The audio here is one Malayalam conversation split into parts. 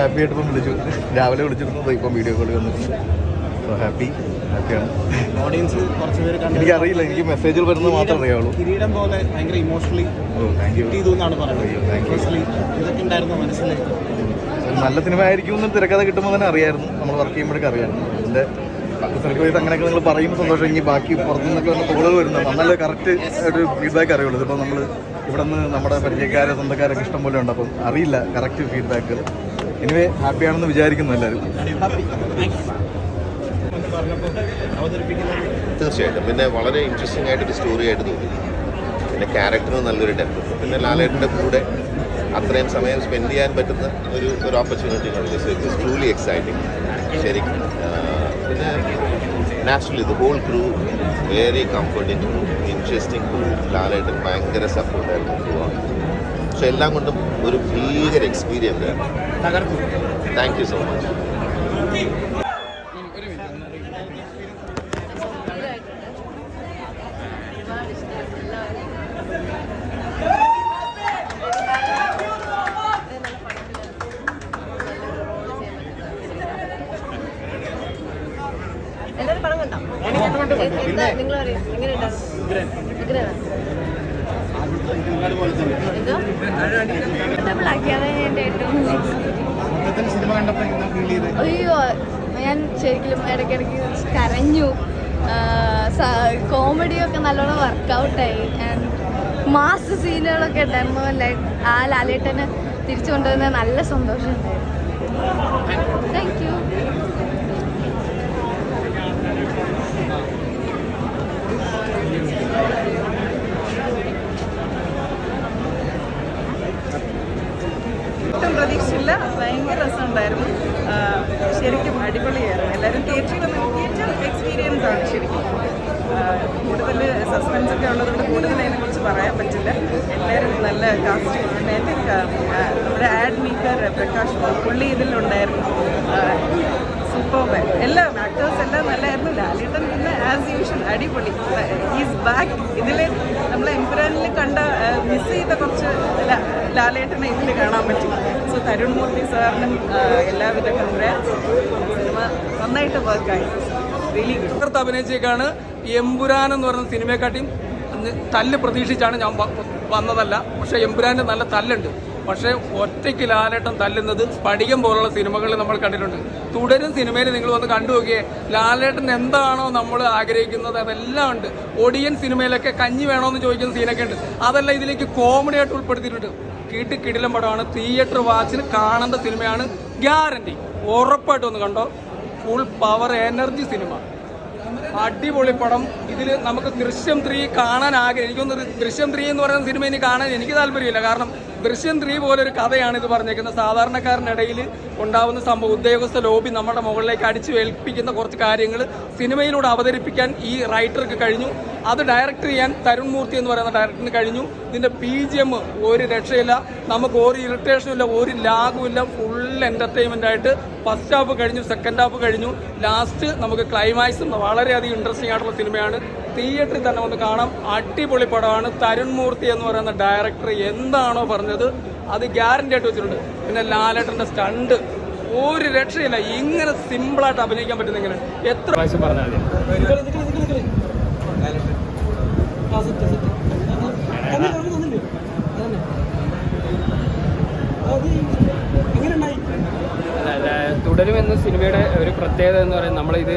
ഹാപ്പി ആയിട്ട് ഇപ്പം വിളിച്ചു. രാവിലെ വിളിച്ചിരുന്നത് ഇപ്പം വീഡിയോ കോൾ വന്നിട്ടുണ്ട് സോ ഹാപ്പി ഹാപ്പിയാണ് ഓഡിയൻസ് കുറച്ച് പേര് എനിക്ക് അറിയില്ല എനിക്ക് മെസ്സേജുകൾ വരുന്നത് മാത്രമേ അറിയാവുള്ളൂ കിരീടം പോലെ ഭയങ്കര ഇമോഷണലി താങ്ക് യു പറയുന്നത്. ഇതൊക്കെ ഉണ്ടായിരുന്നു മനസ്സിൽ നല്ല സിനിമ ആയിരിക്കും എന്ന് തിരക്കഥ കിട്ടുമ്പോൾ തന്നെ അറിയായിരുന്നു. നമ്മൾ വർക്ക് ചെയ്യുമ്പോഴൊക്കെ അറിയായിരുന്നു. വൈസ് അങ്ങനെയൊക്കെ നിങ്ങൾ പറയുമ്പോൾ സന്തോഷം. ഇനി ബാക്കി പുറത്തുനിന്നൊക്കെ വന്ന കോളുകൾ വരുന്നത് നല്ല കറക്റ്റ് ഒരു ഫീഡ്ബാക്ക് അറിയുള്ളൂ. ഇതിപ്പോൾ നമ്മൾ ഇവിടെ നിന്ന് നമ്മുടെ പരിചയക്കാരെ സ്വന്തക്കാരൊക്കെ ഇഷ്ടം പോലെ ഉണ്ട്. അപ്പം അറിയില്ല കറക്റ്റ് ഫീഡ്ബാക്കുകൾ എനിവേ ഹാപ്പിയാണെന്ന് വിചാരിക്കുന്നു എല്ലാവരും. തീർച്ചയായിട്ടും. പിന്നെ വളരെ ഇൻട്രസ്റ്റിംഗ് ആയിട്ടൊരു സ്റ്റോറി ആയിട്ട് തോന്നി. പിന്നെ ക്യാരക്ടറിന് നല്ലൊരു ഡെപ്ത് പിന്നെ ലാലേട്ടന്റെ കൂടെ അത്രയും സമയം സ്പെൻഡ് ചെയ്യാൻ പറ്റുന്ന ഒരു ഒരു ഓപ്പർച്യൂണിറ്റി ഇറ്റ്സ് ട്രൂലി എക്സൈറ്റിംഗ് ശരിക്കും പിന്നെ naturally the whole crew very comforting crew interesting crew Lalettan ഭയങ്കര സപ്പോർട്ടായിരുന്നു ക്രൂ ആണ് പക്ഷെ എല്ലാം കൊണ്ടും ഒരു ഭീകര എക്സ്പീരിയൻസ് ആണ് താങ്ക് യു സോ മച്ച് എല്ലാവരും പടം കണ്ടോ? നിങ്ങൾ പറയും എങ്ങനെയുണ്ടായിരുന്നു അയ്യോ ഞാൻ ശരിക്കും ഇടയ്ക്കിടയ്ക്ക് കരഞ്ഞു. കോമഡിയൊക്കെ നല്ലോണം വർക്കൗട്ടായി ആൻഡ് മാസ് സീനുകളൊക്കെ ഉണ്ടായിരുന്നു. ലൈക്ക് ആ ലാലേട്ടനെ തിരിച്ചു കൊണ്ടുവന്ന നല്ല സന്തോഷം ഉണ്ടായിരുന്നു. താങ്ക് യു ഒട്ടും ഭയങ്കര രസമുണ്ടായിരുന്നു. ശരിക്കും അടിപൊളിയായിരുന്നു. എല്ലാവരും തിയേറ്ററിൽ വന്ന് തിയേറ്റർ എക്സ്പീരിയൻസ് ആണ് ശരിക്കും. കൂടുതൽ സസ്പെൻസ് ഒക്കെ ഉള്ളതുകൊണ്ട് കൂടുതൽ അതിനെക്കുറിച്ച് പറയാൻ പറ്റില്ല. എല്ലാവരും നല്ല കാസ്റ്റിംഗ് ഉണ്ട് ഐ നമ്മുടെ ആഡ് മേക്കർ പ്രകാശ് പുള്ളി ഇതിലുണ്ടായിരുന്നു. സൂപ്പർ എല്ലാം ആക്ടേഴ്സ് എല്ലാം നല്ലതായിരുന്നു ലാലേട്ടൻ പിന്നെ ആസ് യൂഷ്വൽ അടിപൊളി. ഈസ് ബാക്ക് ഇതിൽ നമ്മൾ എംപുരാനിൽ കണ്ട മിസ് ചെയ്ത കുറച്ച് ലാലേട്ടനെ ഇതിൽ കാണാൻ പറ്റും. സോ തരുൺ മൂർത്തി സാറിനും എല്ലാവിധ കൺഗ്രാറ്റ്സ് നന്നായിട്ട് വർക്കായി റിയലി ഗുഡ് അഭിനയിച്ചേക്കാണ് എമ്പുരാൻ എന്ന് പറയുന്ന സിനിമയെക്കാട്ടിയും തല്ല് പ്രതീക്ഷിച്ചാണ് ഞാൻ വന്നതല്ല. പക്ഷേ എമ്പുരാന്റെ നല്ല തല്ലുണ്ട്. പക്ഷേ ഒറ്റയ്ക്ക് ലാലേട്ടൻ തല്ലുന്നത് സ്ഫടികം പോലുള്ള സിനിമകളിൽ നമ്മൾ കണ്ടിട്ടുണ്ട്. തുടരും സിനിമയിൽ നിങ്ങൾ വന്ന് കണ്ടു നോക്കിയേ ലാലേട്ടൻ എന്താണോ നമ്മൾ ആഗ്രഹിക്കുന്നത് അതെല്ലാം ഉണ്ട്. ഒടിയൻ സിനിമയിലൊക്കെ കഞ്ഞി വേണോ എന്ന് ചോദിക്കുന്ന സീനൊക്കെ ഉണ്ട്. അതെല്ലാം ഇതിലേക്ക് കോമഡി ആയിട്ട് ഉൾപ്പെടുത്തിയിട്ടുണ്ട്. കീട്ടി കിടിലം പടമാണ്. തിയേറ്റർ വാച്ചിന് കാണേണ്ട സിനിമയാണ് ഗ്യാരണ്ടി ഉറപ്പായിട്ടും ഒന്ന് കണ്ടോ? ഫുൾ പവർ എനർജി സിനിമ അടിപൊളി പടം. ഇതിൽ നമുക്ക് ദൃശ്യം ത്രീ കാണാൻ ആഗ്രഹം. എനിക്കൊന്ന് ദൃശ്യം ത്രീ എന്ന് പറയുന്ന സിനിമ ഇനി കാണാൻ എനിക്ക് താല്പര്യമില്ല. കാരണം ദൃശ്യം ത്രീ പോലെ ഒരു കഥയാണ് ഇത് പറഞ്ഞേക്കുന്നത്. സാധാരണക്കാരനിടയിൽ ഉണ്ടാവുന്ന സംഭവം ഉദ്യോഗസ്ഥ ലോബി നമ്മുടെ മുകളിലേക്ക് അടിച്ചു ഏൽപ്പിക്കുന്ന കുറച്ച് കാര്യങ്ങൾ സിനിമയിലൂടെ അവതരിപ്പിക്കാൻ ഈ റൈറ്റർക്ക് കഴിഞ്ഞു. അത് ഡയറക്റ്റ് ചെയ്യാൻ തരുൺ മൂർത്തി എന്ന് പറയുന്ന ഡയറക്ടറിന് കഴിഞ്ഞു. ഇതിന്റെ പി ജി എം ഒരു രക്ഷയില്ല. നമുക്ക് ഒരു ഇറിറ്റേഷനും ഇല്ല ഒരു ലാഗും ഇല്ല. ഫുൾ എന്റർടൈൻമെന്റ് ആയിട്ട് ഫസ്റ്റ് ഹാഫ് കഴിഞ്ഞു സെക്കൻഡ് ഹാഫ് കഴിഞ്ഞു. ലാസ്റ്റ് നമുക്ക് ക്ലൈമാക്സും വളരെയധികം ഇൻട്രസ്റ്റിംഗ് ആയിട്ടുള്ള സിനിമയാണ്. തിയേറ്ററിൽ തന്നെ വന്ന് കാണാം. അടിപൊളി പടമാണ്. തരുൺ മൂർത്തി എന്ന് പറയുന്ന ഡയറക്ടർ എന്താണോ പറഞ്ഞത് അത് ഗ്യാരണ്ടി ആയിട്ട് വെച്ചിട്ടുണ്ട്. പിന്നെ ലാലേട്ടന്റെ സ്റ്റണ്ട് ഒരു രക്ഷയില്ല. ഇങ്ങനെ സിമ്പിളായിട്ട് അഭിനയിക്കാൻ പറ്റുന്ന ഇങ്ങനെ എത്ര പ്രാവശ്യം പറഞ്ഞാൽ മതി അല്ല, തുടരും എന്ന സിനിമയുടെ ഒരു പ്രത്യേകത എന്ന് പറയുന്നത് നമ്മളിത്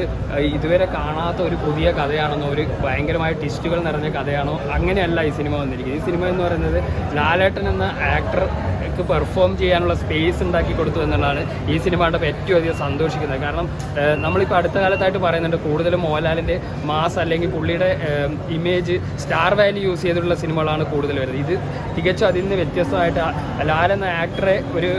ഇതുവരെ കാണാത്ത ഒരു പുതിയ കഥയാണെന്നോ ഒരു ഭയങ്കരമായ ട്വിസ്റ്റുകൾ നിറഞ്ഞ കഥയാണോ അങ്ങനെയല്ല ഈ സിനിമ വന്നിരിക്കുന്നത്. ഈ സിനിമ എന്ന് പറയുന്നത് ലാലേട്ടൻ എന്ന ആക്ടർക്ക് പെർഫോം ചെയ്യാനുള്ള സ്പേസ് ഉണ്ടാക്കി കൊടുത്തു എന്നുള്ളതാണ് ഈ സിനിമ കണ്ടപ്പോൾ ഏറ്റവും അധികം സന്തോഷിക്കുന്നത്. കാരണം നമ്മളിപ്പോൾ അടുത്ത കാലത്തായിട്ട് പറയുന്നുണ്ട് കൂടുതലും മോഹൻലാലിന്റെ മാസ് അല്ലെങ്കിൽ പുള്ളിയുടെ ഇമേജ് സ്റ്റാർ വാല്യൂ യൂസ് ചെയ്തിട്ടുള്ള സിനിമകളാണ് കൂടുതൽ വരുന്നത്. ഇത് തികച്ചും അതിൽ നിന്ന് വ്യത്യസ്തമായിട്ട് ലാലെന്ന ആക്ടറെ ഒരു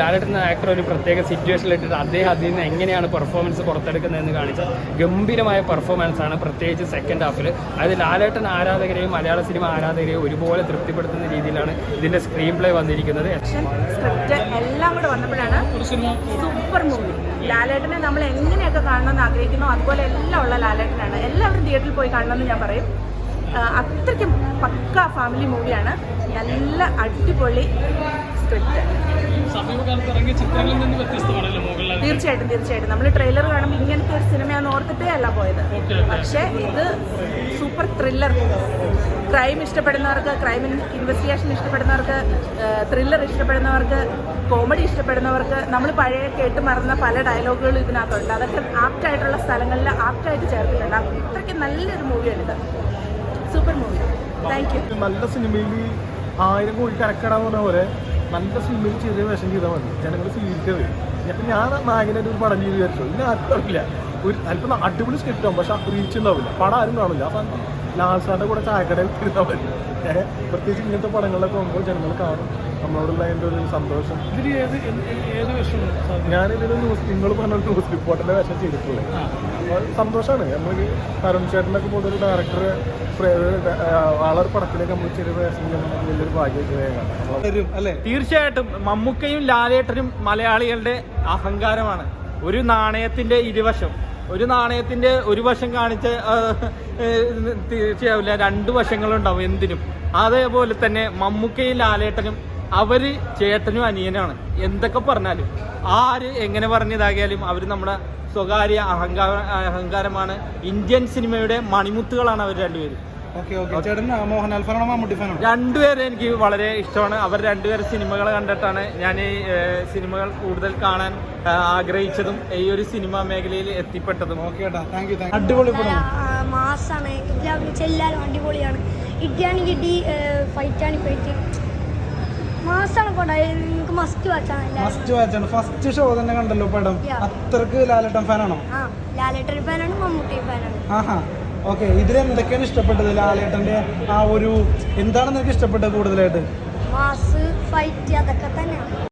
ലാലേട്ടൻ എന്ന ആക്ടർ ഒരു പ്രത്യേക സിറ്റുവേഷനിൽ ഇട്ടിട്ട് അദ്ദേഹം അതിൽ നിന്ന് എങ്ങനെയാണ് പെർഫോമൻസ് പുറത്തെടുക്കുന്നതെന്ന് കാണിച്ച ഗംഭീരമായ പെർഫോമൻസ് ആണ് പ്രത്യേകിച്ച് സെക്കൻഡ് ഹാഫിൽ അതിൽ ലാലേട്ടൻ ആരാധകരെയും മലയാള സിനിമ ആരാധകരെയും ഒരുപോലെ തൃപ്തിപ്പെടുത്തുന്ന രീതിയിലാണ് ഇതിന്റെ സ്ക്രീൻ പ്ലേ വന്നിരിക്കുന്നത്. എല്ലാം വന്നപ്പോഴാണ് സൂപ്പർ മൂവി ലാലേട്ടനെ നമ്മൾ എങ്ങനെയൊക്കെ കാണണമെന്ന് ആഗ്രഹിക്കുന്നു അതുപോലെ എല്ലാം ഉള്ള ലാലേട്ടനാണ്. എല്ലാവരും തിയേറ്ററിൽ പോയി കാണണമെന്ന് ഞാൻ പറയും. അത്രയ്ക്കും പക്ക ഫാമിലി മൂവിയാണ് നല്ല അടിപൊളി മോഹൻലാൽ തീർച്ചയായിട്ടും തീർച്ചയായിട്ടും. നമ്മൾ ട്രെയിലർ കാണുമ്പോൾ ഇങ്ങനത്തെ ഒരു സിനിമയാന്ന് ഓർത്തിട്ടേ അല്ല പോയത് പക്ഷെ ഇത് സൂപ്പർ ത്രില്ലർ ക്രൈം ഇഷ്ടപ്പെടുന്നവർക്ക് ക്രൈം ഇൻവെസ്റ്റിഗേഷൻ ഇഷ്ടപ്പെടുന്നവർക്ക് ത്രില്ലർ ഇഷ്ടപ്പെടുന്നവർക്ക് കോമഡി ഇഷ്ടപ്പെടുന്നവർക്ക് നമ്മൾ പഴയ കേട്ട് മറന്ന പല ഡയലോഗുകളും ഇതിനകത്തുണ്ട്. അതൊക്കെ ആപ്റ്റായിട്ടുള്ള സ്ഥലങ്ങളിൽ ആപ്റ്റായിട്ട് ചേർത്തിട്ടുണ്ട്. അത്രയ്ക്ക് നല്ലൊരു മൂവിയാണിത് സൂപ്പർ മൂവി താങ്ക് യു നല്ല സിനിമയിൽ ആയിരം കോടി കരക്കടാന്ന് പറഞ്ഞ പോലെ നല്ല സിനിമയിൽ ചെറിയ വേഷം ചെയ്താൽ മതി. ജനങ്ങൾ സ്വീകരിക്കത് അപ്പം ഞാൻ നായകനായിട്ട് ഒരു പടം ചെയ്ത് വിചാരിച്ചു. ഇല്ല ആർക്കും അറിയില്ല. ഒരു അല്പം അടിപൊളി സ്ക്രിപ്റ്റ് ആവും പക്ഷെ റീച്ച് ഉണ്ടാവില്ല. പടം ആരും കാണില്ല അപ്പം ലാൽ സാറിന്റെ കൂടെ ചായക്കടയിൽ ഇരുന്നാൽ മതി. പ്രത്യേകിച്ച് ഇങ്ങനത്തെ പടങ്ങളിലൊക്കെ പോകുമ്പോൾ ജനങ്ങൾ കാണും. നമ്മളോടുള്ള അതിന്റെ ഒരു സന്തോഷം. ഇതിൽ ഏത് ഏത് വിഷയം ഞാനിതിൽ ന്യൂസ് നിങ്ങൾ പറഞ്ഞ ന്യൂസ് റിപ്പോർട്ടിന്റെ വേഷം ചെയ്തിട്ടുള്ളത് അപ്പോൾ സന്തോഷമാണ് നമ്മൾ തരുൺ ചേട്ടനൊക്കെ പോലൊരു ഡയറക്ടർ ആളൊരു പടത്തിലേക്ക് നമ്മൾ ചെറിയ വേഷം വലിയൊരു ഭാഗ്യം അല്ലേ? തീർച്ചയായിട്ടും മമ്മൂക്കയും ലാലേട്ടനും മലയാളികളുടെ അഹങ്കാരമാണ്. ഒരു നാണയത്തിന്റെ ഇരുവശം. ഒരു നാണയത്തിന്റെ ഒരു വശം കാണിച്ച് തീർച്ചയാവില്ല രണ്ട് വശങ്ങളുണ്ടാവും എന്തിനും. അതേപോലെ തന്നെ മമ്മൂക്കയും ലാലേട്ടനും അവർ ചേട്ടനും അനിയനാണ്. എന്തൊക്കെ പറഞ്ഞാലും. ആര് എങ്ങനെ പറഞ്ഞതാകിയാലും അവർ നമ്മുടെ സ്വകാര്യ അഹങ്കാര അഹങ്കാരമാണ്. ഇന്ത്യൻ സിനിമയുടെ മണിമുത്തുകളാണ് അവർ രണ്ടുപേരും. Okay okay. ചേട്ടൻ മോഹൻലാൽ ഫാനാണോ മമ്മൂട്ടി ഫാനാണോ രണ്ടുപേരെ എനിക്ക് വളരെ ഇഷ്ടമാണ്. അവർ രണ്ടുപേരും സിനിമകൾ കണ്ടിട്ടാണ് ഞാൻ ഈ സിനിമകൾ കൂടുതൽ കാണാൻ ആഗ്രഹിച്ചതും ഈ ഒരു സിനിമാ മേഖലയിൽ എത്തിപ്പെട്ടതും. അടിപൊളി മാസാണ്. എല്ലാവരും അടിപൊളിയാണ്. ഇടിയാണെങ്കിൽ ഇടി ഫൈറ്റാണ് ഫൈറ്റ്. മാസാണ് പടം. നിങ്ങൾക്ക് മസ്റ്റ് വാച്ചാണ് മസ്റ്റ് ഫസ്റ്റ് വാച്ചാണ് ഫസ്റ്റ് ഷോ തന്നെ കണ്ടല്ലോ പടം. അത്രയ്ക്ക് ലാലേട്ടൻ ഫാനാണോ? ആ ലാലേട്ടൻ ഫാനാണ് മമ്മൂട്ടി ഫാനാണ്. ആഹാ. ഓക്കെ ഇതിൽ എന്തൊക്കെയാണ് ഇഷ്ടപ്പെട്ടത് ലാലേട്ടന്റെ ആ ഒരു എന്താണ് നിനക്ക് ഇഷ്ടപ്പെട്ടത് കൂടുതലായിട്ട്? മാസ് ഫൈറ്റ് അതൊക്കെ